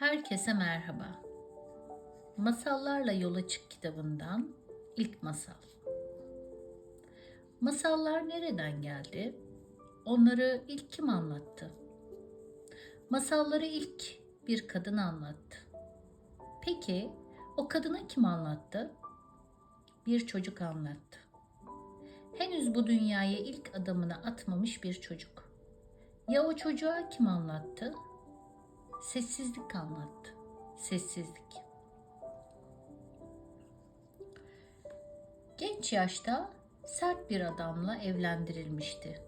Herkese merhaba. Masallarla Yola Çık kitabından ilk masal. Masallar nereden geldi? Onları ilk kim anlattı? Masalları ilk bir kadın anlattı. Peki o kadına kim anlattı? Bir çocuk anlattı. Henüz bu dünyaya ilk adımını atmamış bir çocuk. Ya o çocuğa kim anlattı? Sessizlik anlattı. Sessizlik. Genç yaşta sert bir adamla evlendirilmişti.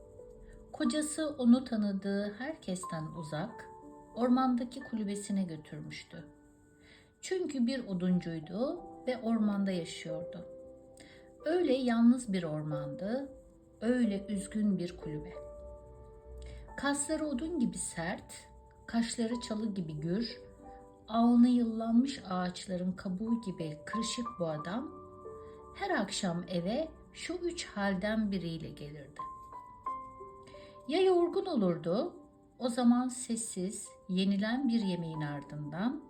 Kocası onu tanıdığı herkesten uzak, ormandaki kulübesine götürmüştü. Çünkü bir oduncuydu ve ormanda yaşıyordu. Öyle yalnız bir ormandı, öyle üzgün bir kulübe. Kasları odun gibi sert, kaşları çalı gibi gür, alnı yıllanmış ağaçların kabuğu gibi kırışık bu adam, her akşam eve şu üç halden biriyle gelirdi. Ya yorgun olurdu, o zaman sessiz, yenilen bir yemeğin ardından,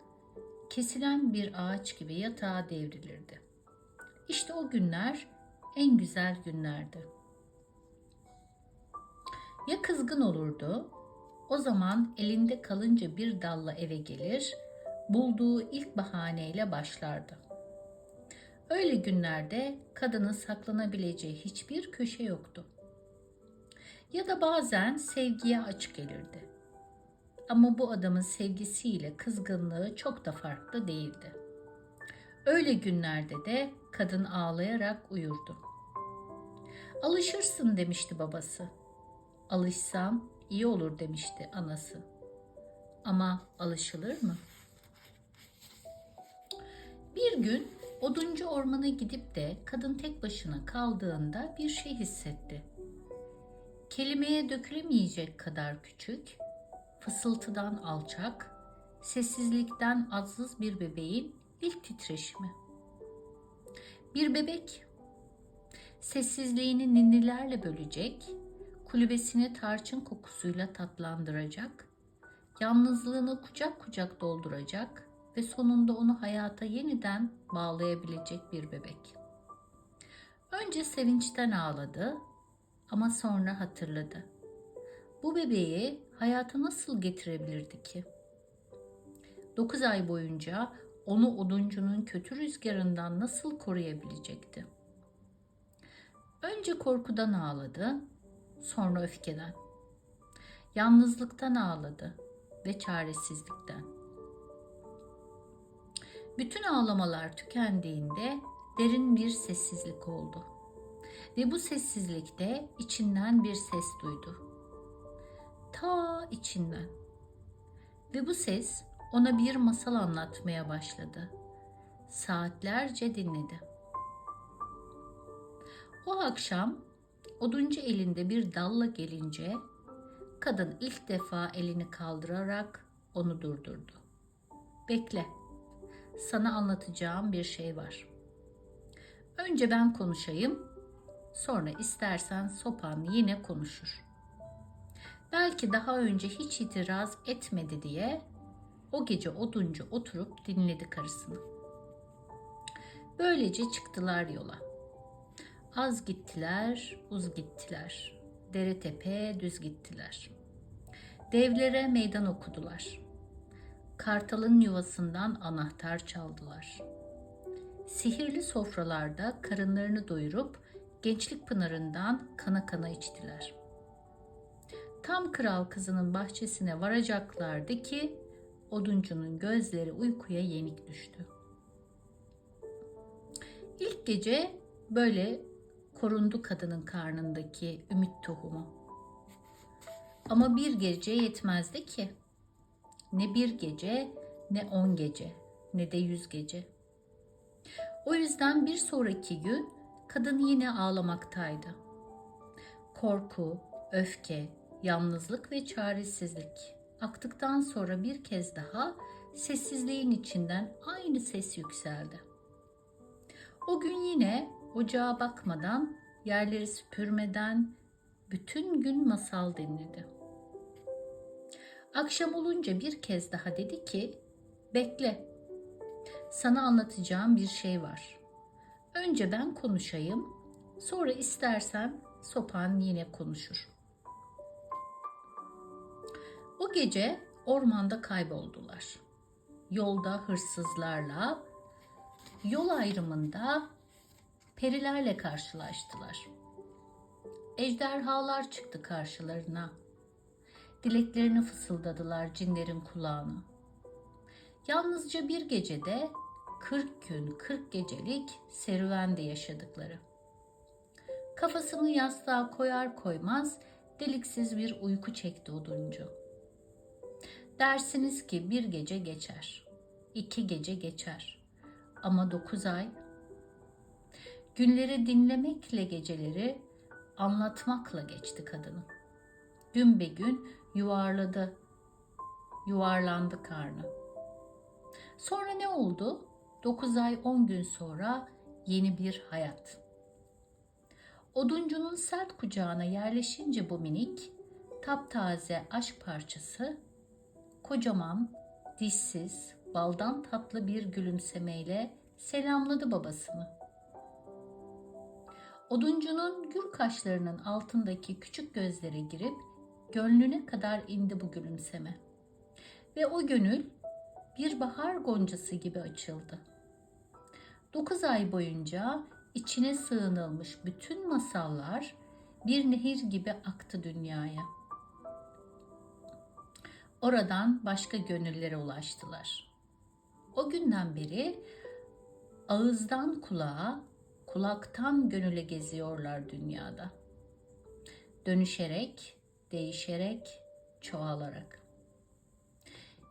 kesilen bir ağaç gibi yatağa devrilirdi. İşte o günler en güzel günlerdi. Ya kızgın olurdu, o zaman elinde kalınca bir dalla eve gelir, bulduğu ilk bahaneyle başlardı. Öyle günlerde kadının saklanabileceği hiçbir köşe yoktu. Ya da bazen sevgiye aç gelirdi. Ama bu adamın sevgisiyle kızgınlığı çok da farklı değildi. Öyle günlerde de kadın ağlayarak uyurdu. Alışırsın demişti babası. Alışsam iyi olur demişti anası. Ama alışılır mı? Bir gün oduncu ormana gidip de kadın tek başına kaldığında bir şey hissetti. Kelimeye dökülemeyecek kadar küçük, fısıltıdan alçak, sessizlikten atsız bir bebeğin ilk titreşimi. Bir bebek sessizliğini ninnilerle bölecek, kulübesini tarçın kokusuyla tatlandıracak, yalnızlığını kucak kucak dolduracak ve sonunda onu hayata yeniden bağlayabilecek bir bebek. Önce sevinçten ağladı ama sonra hatırladı. Bu bebeği hayata nasıl getirebilirdi ki? Dokuz ay boyunca onu oduncunun kötü rüzgarından nasıl koruyabilecekti? Önce korkudan ağladı, sonra öfkeden. Yalnızlıktan ağladı ve çaresizlikten. Bütün ağlamalar tükendiğinde derin bir sessizlik oldu. Ve bu sessizlikte içinden bir ses duydu. Ta içinden. Ve bu ses ona bir masal anlatmaya başladı. Saatlerce dinledi. O akşam oduncu elinde bir dalla gelince kadın ilk defa elini kaldırarak onu durdurdu. Bekle. Sana anlatacağım bir şey var. Önce ben konuşayım. Sonra istersen sopan yine konuşur. Belki daha önce hiç itiraz etmedi diye o gece oduncu oturup dinledi karısını. Böylece çıktılar yola. Az gittiler, uz gittiler. Dere tepe düz gittiler. Devlere meydan okudular. Kartalın yuvasından anahtar çaldılar. Sihirli sofralarda karınlarını doyurup gençlik pınarından kana kana içtiler. Tam kral kızının bahçesine varacaklardı ki oduncunun gözleri uykuya yenik düştü. İlk gece böyle korundu kadının karnındaki ümit tohumu. Ama bir gece yetmezdi ki. Ne bir gece, ne on gece, ne de yüz gece. O yüzden bir sonraki gün kadın yine ağlamaktaydı. Korku, öfke, yalnızlık ve çaresizlik aktıktan sonra bir kez daha sessizliğin içinden aynı ses yükseldi. O gün yine ocağa bakmadan, yerleri süpürmeden bütün gün masal dinledi. Akşam olunca bir kez daha dedi ki, Bekle. Sana anlatacağım bir şey var. Önce ben konuşayım, sonra istersen sopan yine konuşur. O gece ormanda kayboldular. Yolda hırsızlarla, yol ayrımında perilerle karşılaştılar. Ejderhalar çıktı karşılarına. Dileklerini fısıldadılar cinlerin kulağına. Yalnızca bir gecede 40 gün 40 gecelik serüvende yaşadıkları. Kafasını yastığa koyar koymaz deliksiz bir uyku çekti oduncu. Dersiniz ki bir gece geçer, iki gece geçer ama dokuz ay. Günleri dinlemekle geceleri anlatmakla geçti kadının. Gün be gün yuvarladı, yuvarlandı karnı. Sonra ne oldu? 9 ay 10 gün sonra yeni bir hayat. Oduncunun sert kucağına yerleşince bu minik, taptaze aşk parçası, kocaman, dişsiz, baldan tatlı bir gülümsemeyle selamladı babasını. Oduncunun gür kaşlarının altındaki küçük gözlere girip gönlüne kadar indi bu gülümseme. Ve o gönül bir bahar goncası gibi açıldı. Dokuz ay boyunca içine sığınılmış bütün masallar bir nehir gibi aktı dünyaya. Oradan başka gönüllere ulaştılar. O günden beri ağızdan kulağa, kulaktan gönüle geziyorlar dünyada. Dönüşerek, değişerek, çoğalarak.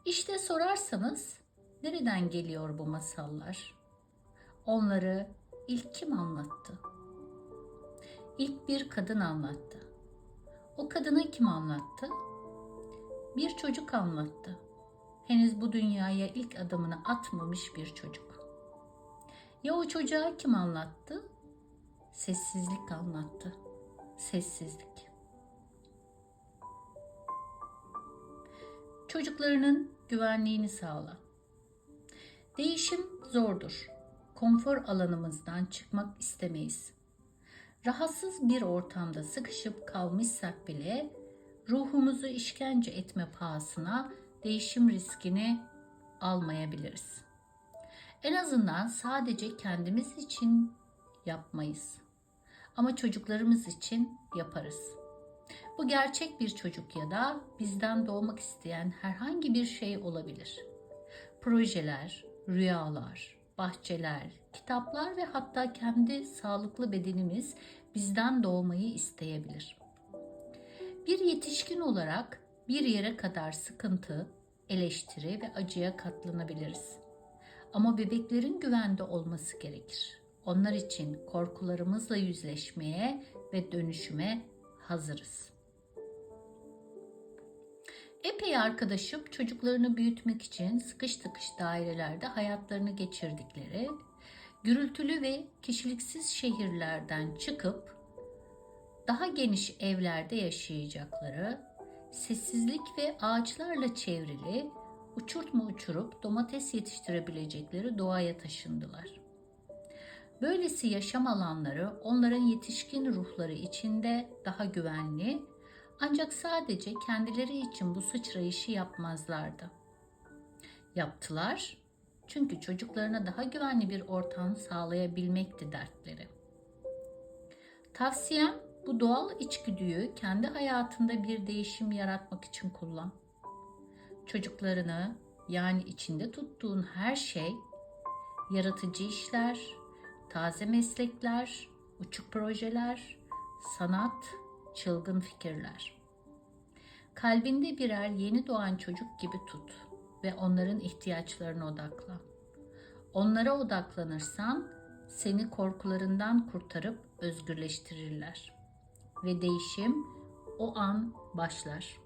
İşte sorarsanız nereden geliyor bu masallar? Onları ilk kim anlattı? İlk bir kadın anlattı. O kadına kim anlattı? Bir çocuk anlattı. Henüz bu dünyaya ilk adımını atmamış bir çocuk. Ya o çocuğa kim anlattı? Sessizlik anlattı. Sessizlik. Çocuklarının güvenliğini sağla. Değişim zordur. Konfor alanımızdan çıkmak istemeyiz. Rahatsız bir ortamda sıkışıp kalmışsak bile ruhumuzu işkence etme pahasına değişim riskini almayabiliriz. En azından sadece kendimiz için yapmayız. Ama çocuklarımız için yaparız. Bu gerçek bir çocuk ya da bizden doğmak isteyen herhangi bir şey olabilir. Projeler, rüyalar, bahçeler, kitaplar ve hatta kendi sağlıklı bedenimiz bizden doğmayı isteyebilir. Bir yetişkin olarak bir yere kadar sıkıntı, eleştiri ve acıya katlanabiliriz. Ama bebeklerin güvende olması gerekir. Onlar için korkularımızla yüzleşmeye ve dönüşüme hazırız. Epey arkadaşım çocuklarını büyütmek için sıkış tıkış dairelerde hayatlarını geçirdikleri, gürültülü ve kişiliksiz şehirlerden çıkıp daha geniş evlerde yaşayacakları, sessizlik ve ağaçlarla çevrili, uçurtma uçurup domates yetiştirebilecekleri doğaya taşındılar. Böylesi yaşam alanları onların yetişkin ruhları içinde daha güvenli, ancak sadece kendileri için bu sıçrayışı yapmazlardı. Yaptılar çünkü çocuklarına daha güvenli bir ortam sağlayabilmekti dertleri. Tavsiyem bu doğal içgüdüyü kendi hayatında bir değişim yaratmak için kullan. Çocuklarını yani içinde tuttuğun her şey, yaratıcı işler, taze meslekler, uçuk projeler, sanat, çılgın fikirler. Kalbinde birer yeni doğan çocuk gibi tut ve onların ihtiyaçlarına odaklan. Onlara odaklanırsan seni korkularından kurtarıp özgürleştirirler ve değişim o an başlar.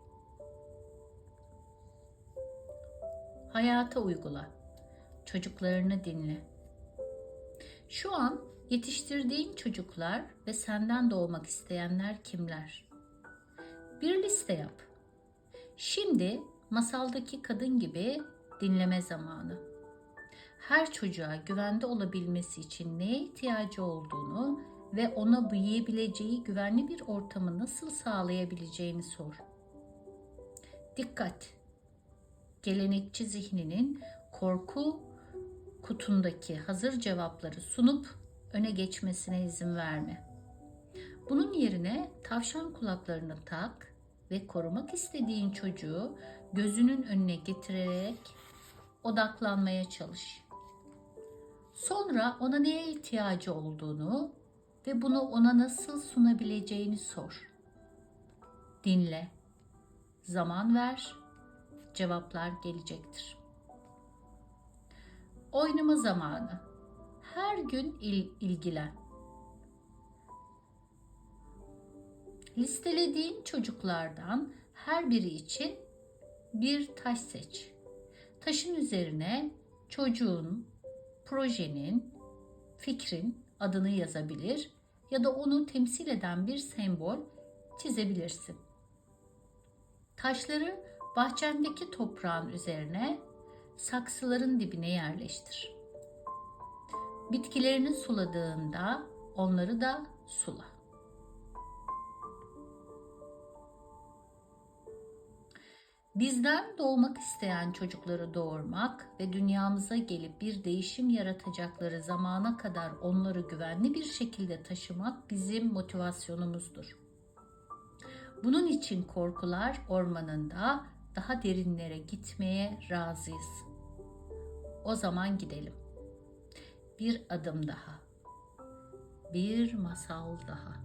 Hayata uygula. Çocuklarını dinle. Şu an yetiştirdiğin çocuklar ve senden doğmak isteyenler kimler? Bir liste yap. Şimdi masaldaki kadın gibi dinleme zamanı. Her çocuğa güvende olabilmesi için neye ihtiyacı olduğunu ve ona büyüyebileceği güvenli bir ortamı nasıl sağlayabileceğini sor. Dikkat! Gelenekçi zihninin korku kutundaki hazır cevapları sunup öne geçmesine izin verme. Bunun yerine tavşan kulaklarını tak ve korumak istediğin çocuğu gözünün önüne getirerek odaklanmaya çalış. Sonra ona neye ihtiyacı olduğunu ve bunu ona nasıl sunabileceğini sor. Dinle. Zaman ver. Cevaplar gelecektir. Oynama zamanı. Her gün il- ilgilen. Listelediğin çocuklardan her biri için bir taş seç. Taşın üzerine çocuğun, projenin, fikrin adını yazabilir ya da onu temsil eden bir sembol çizebilirsin. Taşları bahçendeki toprağın üzerine, saksıların dibine yerleştir. Bitkilerini suladığında onları da sula. Bizden doğmak isteyen çocukları doğurmak ve dünyamıza gelip bir değişim yaratacakları zamana kadar onları güvenli bir şekilde taşımak bizim motivasyonumuzdur. Bunun için korkular ormanında daha derinlere gitmeye razıyız. O zaman gidelim. Bir adım daha. Bir masal daha.